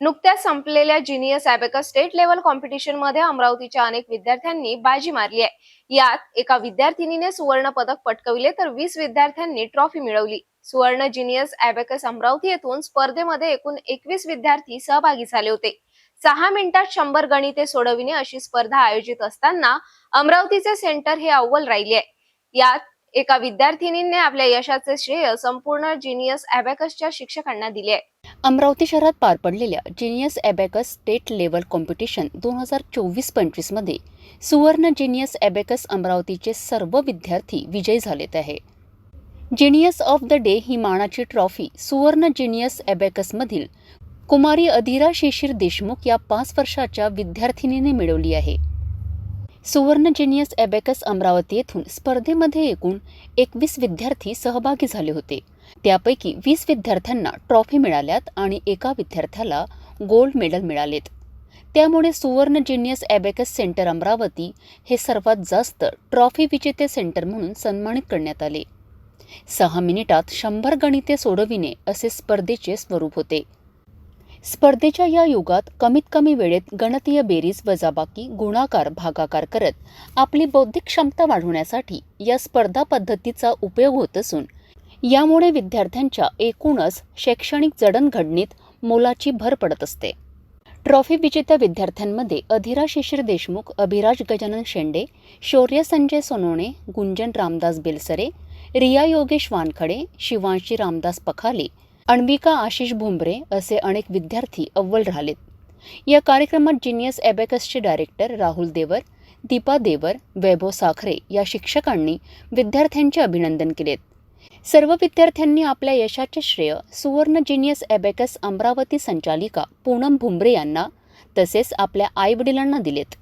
नुकत्याच संपलेल्या genius abacus state level कॉम्पिटिशनमध्ये अमरावतीच्या अनेक विद्यार्थ्यांनी बाजी मारली आहे. यात एका विद्यार्थिनीने सुवर्ण पदक पटकविले तर वीस विद्यार्थ्यांनी ट्रॉफी मिळवली. सुवर्ण जिनियस अॅबेकस अमरावती येथून स्पर्धेमध्ये एकूण एकवीस विद्यार्थी सहभागी झाले होते. सहा मिनिटात शंभर गणिते सोडविणे अशी स्पर्धा आयोजित असताना अमरावतीचे सेंटर हे अव्वल राहिले आहे. यात एका विद्यार्थिनीने आपल्या यशाचे श्रेय संपूर्ण जिनियस ॲबेकसच्या शिक्षकांना दिले आहे. अमरावती शहरात पार पडलेल्या genius abacus state level competition दोन हजार चोवीस पंचवीसमध्ये सुवर्ण जिनियस ॲबॅकस अमरावतीचे सर्व विद्यार्थी विजयी झालेत आहे. जिनियस ऑफ द डे ही मानाची ट्रॉफी सुवर्ण जिनियस ॲबॅकसमधील कुमारी अधिरा शिशिर देशमुख या पाच वर्षाच्या विद्यार्थिनीने मिळवली आहे. सुवर्ण जिनियस ॲबॅकस अमरावती येथून स्पर्धेमध्ये एकूण एकवीस विद्यार्थी सहभागी झाले होते. त्यापैकी वीस विद्यार्थ्यांना ट्रॉफी मिळाल्यात आणि एका विद्यार्थ्याला गोल्ड मेडल मिळालेत. त्यामुळे सुवर्ण जिनियस ॲबेकस सेंटर अमरावती हे सर्वात जास्त ट्रॉफी विजेते सेंटर म्हणून सन्मानित करण्यात आले. सहा मिनिटात शंभर गणिते सोडविणे असे स्पर्धेचे स्वरूप होते. स्पर्धेच्या या युगात कमीत कमी वेळेत गणतीय बेरीज वजाबाकी गुणाकार भागाकार करत आपली बौद्धिक क्षमता वाढवण्यासाठी या स्पर्धा पद्धतीचा उपयोग होत असून यामुळे विद्यार्थ्यांच्या एकूणच शैक्षणिक जडणघडणीत मोलाची भर पडत असते. ट्रॉफी विजेत्या विद्यार्थ्यांमध्ये अधिरा शिशिर देशमुख अभिराज गजानन शेंडे शौर्य संजय सोनवणे गुंजन रामदास बेलसरे रिया योगेश वानखडे शिवांशी रामदास पखाले अण्विका आशिष भुमरे असे अनेक विद्यार्थी अव्वल राहिलेत. या कार्यक्रमात जिनियस ॲबॅकसचे डायरेक्टर राहुल देवर दीपा देवर वैभव साखरे या शिक्षकांनी विद्यार्थ्यांचे अभिनंदन केलेत. सर्व विद्यार्थ्यांनी आपल्या यशाचे श्रेय सुवर्ण जिनियस ॲबॅकस अमरावती संचालिका पूनम भुमरे यांना तसेच आपल्या आईवडिलांना दिलेत.